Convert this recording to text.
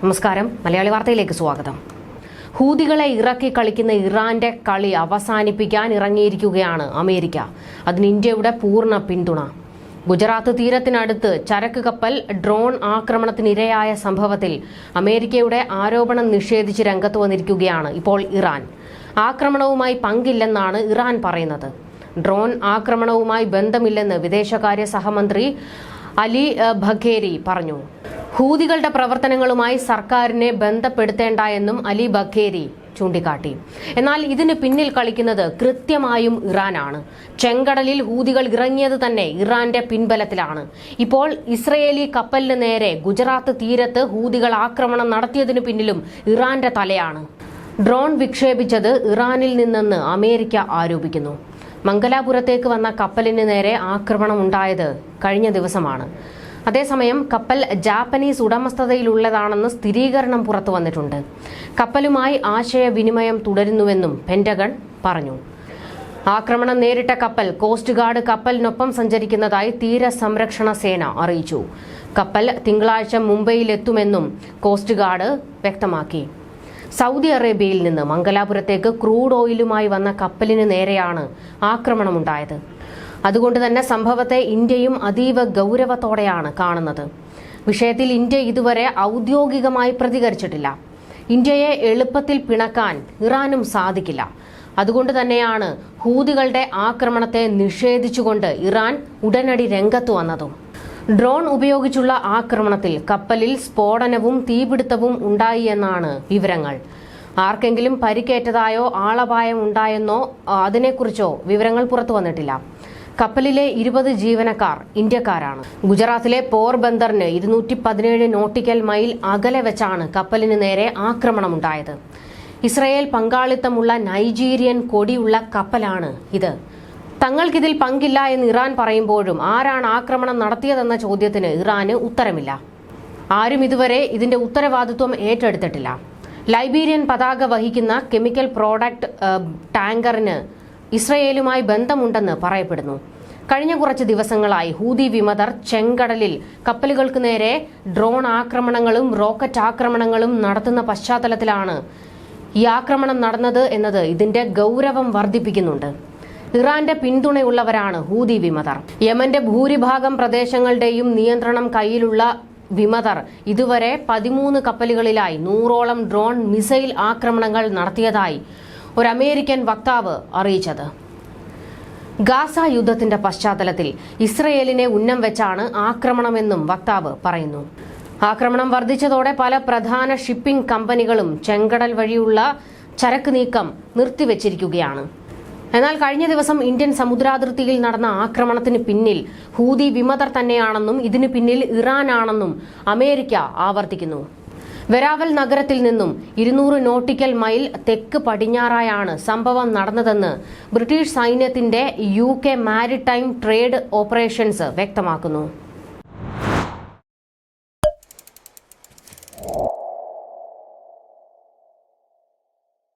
നമസ്കാരം. മലയാളി വാർത്തയിലേക്ക് സ്വാഗതം. ഹൂതികളെ ഇറക്കി കളിക്കുന്ന ഇറാന്റെ കളി അവസാനിപ്പിക്കാൻ ഇറങ്ങിയിരിക്കുകയാണ് അമേരിക്ക. അതിന് ഇന്ത്യയുടെ പൂർണ പിന്തുണ. ഗുജറാത്ത് തീരത്തിനടുത്ത് ചരക്ക് കപ്പൽ ഡ്രോൺ ആക്രമണത്തിനിരയായ സംഭവത്തിൽ അമേരിക്കയുടെ ആരോപണം നിഷേധിച്ച് രംഗത്ത് വന്നിരിക്കുകയാണ് ഇപ്പോൾ ഇറാൻ. ആക്രമണവുമായി പങ്കില്ലെന്നാണ് ഇറാൻ പറയുന്നത്. ഡ്രോൺ ആക്രമണവുമായി ബന്ധമില്ലെന്ന് വിദേശകാര്യ സഹമന്ത്രി അലി ബഖേരി പറഞ്ഞു. ഹൂതികളുടെ പ്രവർത്തനങ്ങളുമായി സർക്കാരിനെ ബന്ധപ്പെടുത്തേണ്ട എന്നും അലി ബഖേരി ചൂണ്ടിക്കാട്ടി. എന്നാൽ ഇതിന് പിന്നിൽ കളിക്കുന്നത് കൃത്യമായും ഇറാനാണ്. ചെങ്കടലിൽ ഹൂതികൾ ഇറങ്ങിയത് തന്നെ ഇറാന്റെ പിൻബലത്തിലാണ്. ഇപ്പോൾ ഇസ്രയേലി കപ്പലിന് നേരെ ഗുജറാത്ത് തീരത്ത് ഹൂതികൾ ആക്രമണം നടത്തിയതിനു പിന്നിലും ഇറാന്റെ തലയാണ്. ഡ്രോൺ വിക്ഷേപിച്ചത് ഇറാനിൽ നിന്നെന്ന് അമേരിക്ക ആരോപിക്കുന്നു. മംഗലാപുരത്തേക്ക് വന്ന കപ്പലിന് നേരെ ആക്രമണം ഉണ്ടായത് കഴിഞ്ഞ ദിവസമാണ്. അതേസമയം കപ്പൽ ജാപ്പനീസ് ഉടമസ്ഥതയിലുള്ളതാണെന്ന് സ്ഥിരീകരണം പുറത്തു വന്നിട്ടുണ്ട്. കപ്പലുമായി ആശയവിനിമയം തുടരുന്നുവെന്നും പെന്റഗൺ പറഞ്ഞു. ആക്രമണം നേരിട്ട കപ്പൽ കോസ്റ്റ് ഗാർഡ് കപ്പലിനൊപ്പം സഞ്ചരിക്കുന്നതായി തീര സംരക്ഷണ സേന അറിയിച്ചു. കപ്പൽ തിങ്കളാഴ്ച മുംബൈയിലെത്തുമെന്നും കോസ്റ്റ് ഗാർഡ് വ്യക്തമാക്കി. സൗദി അറേബ്യയിൽ നിന്ന് മംഗലാപുരത്തേക്ക് ക്രൂഡ് ഓയിലുമായി വന്ന കപ്പലിന് നേരെയാണ് ആക്രമണമുണ്ടായത്. അതുകൊണ്ട് തന്നെ സംഭവത്തെ ഇന്ത്യയും അതീവ ഗൗരവത്തോടെയാണ് കാണുന്നത്. വിഷയത്തിൽ ഇന്ത്യ ഇതുവരെ ഔദ്യോഗികമായി പ്രതികരിച്ചിട്ടില്ല. ഇന്ത്യയെ എളുപ്പത്തിൽ പിണക്കാൻ ഇറാനും സാധിക്കില്ല. അതുകൊണ്ട് തന്നെയാണ് ഹൂതികളുടെ ആക്രമണത്തെ നിഷേധിച്ചുകൊണ്ട് ഇറാൻ ഉടനടി രംഗത്ത് വന്നതും. ഡ്രോൺ ഉപയോഗിച്ചുള്ള ആക്രമണത്തിൽ കപ്പലിൽ സ്ഫോടനവും തീപിടുത്തവും ഉണ്ടായി എന്നാണ് വിവരങ്ങൾ. ആർക്കെങ്കിലും പരിക്കേറ്റതായോ ആളപായം ഉണ്ടായെന്നോ അതിനെക്കുറിച്ചോ വിവരങ്ങൾ പുറത്തു വന്നിട്ടില്ല. കപ്പലിലെ ഇരുപത് ജീവനക്കാർ ഇന്ത്യക്കാരാണ്. ഗുജറാത്തിലെ പോർബന്ദറിന് ഇരുന്നൂറ്റി പതിനേഴ് നോട്ടിക്കൽ മൈൽ അകലെ വെച്ചാണ് കപ്പലിന് നേരെ ആക്രമണമുണ്ടായത്. ഇസ്രയേൽ പങ്കാളിത്തമുള്ള നൈജീരിയൻ കൊടിയുള്ള കപ്പലാണ് ഇത്. തങ്ങൾക്കിതിൽ പങ്കില്ല എന്ന് ഇറാൻ പറയുമ്പോഴും ആരാണ് ആക്രമണം നടത്തിയതെന്ന ചോദ്യത്തിന് ഇറാന് ഉത്തരമില്ല. ആരും ഇതുവരെ ഇതിന്റെ ഉത്തരവാദിത്വം ഏറ്റെടുത്തിട്ടില്ല. ലൈബീരിയൻ പതാക വഹിക്കുന്ന കെമിക്കൽ പ്രോഡക്റ്റ് ടാങ്കറിന് ഇസ്രയേലുമായി ബന്ധമുണ്ടെന്ന് പറയപ്പെടുന്നു. കഴിഞ്ഞ കുറച്ച് ദിവസങ്ങളായി ഹൂതി വിമതർ ചെങ്കടലിൽ കപ്പലുകൾക്ക് നേരെ ഡ്രോൺ ആക്രമണങ്ങളും റോക്കറ്റ് ആക്രമണങ്ങളും നടത്തുന്ന പശ്ചാത്തലത്തിലാണ് ഈ ആക്രമണം നടന്നത് എന്നത് ഇതിന്റെ ഗൗരവം വർദ്ധിപ്പിക്കുന്നുണ്ട്. ഇറാന്റെ പിന്തുണയുള്ളവരാണ് ഹൂതി വിമതർ. യമന്റെ ഭൂരിഭാഗം പ്രദേശങ്ങളുടെയും നിയന്ത്രണം കയ്യിലുള്ള വിമതർ ഇതുവരെ പതിമൂന്ന് കപ്പലുകളിലായി നൂറോളം ഡ്രോൺ മിസൈൽ ആക്രമണങ്ങൾ നടത്തിയതായി ഒരു അമേരിക്കൻ വക്താവ് അറിയിച്ചത്. ഗാസ യുദ്ധത്തിന്റെ പശ്ചാത്തലത്തിൽ ഇസ്രയേലിനെ ഉന്നം വെച്ചാണ് ആക്രമണമെന്നും വക്താവ് പറയുന്നു. ആക്രമണം വർദ്ധിച്ചതോടെ പല പ്രധാന ഷിപ്പിംഗ് കമ്പനികളും ചെങ്കടൽ വഴിയുള്ള ചരക്ക് നീക്കം നിർത്തിവച്ചിരിക്കുകയാണ്. എന്നാൽ കഴിഞ്ഞ ദിവസം ഇന്ത്യൻ സമുദ്രാതിർത്തിയിൽ നടന്ന ആക്രമണത്തിന് പിന്നിൽ ഹൂതി വിമതർ തന്നെയാണെന്നും ഇതിനു പിന്നിൽ ഇറാനാണെന്നും അമേരിക്ക ആവർത്തിക്കുന്നു. വെരാവൽ നഗരത്തിൽ നിന്നും ഇരുന്നൂറ് നോട്ടിക്കൽ മൈൽ തെക്ക് പടിഞ്ഞാറായാണ് സംഭവം നടന്നതെന്ന് ബ്രിട്ടീഷ് സൈന്യത്തിന്റെ U K maritime trade operations വ്യക്തമാക്കുന്നു.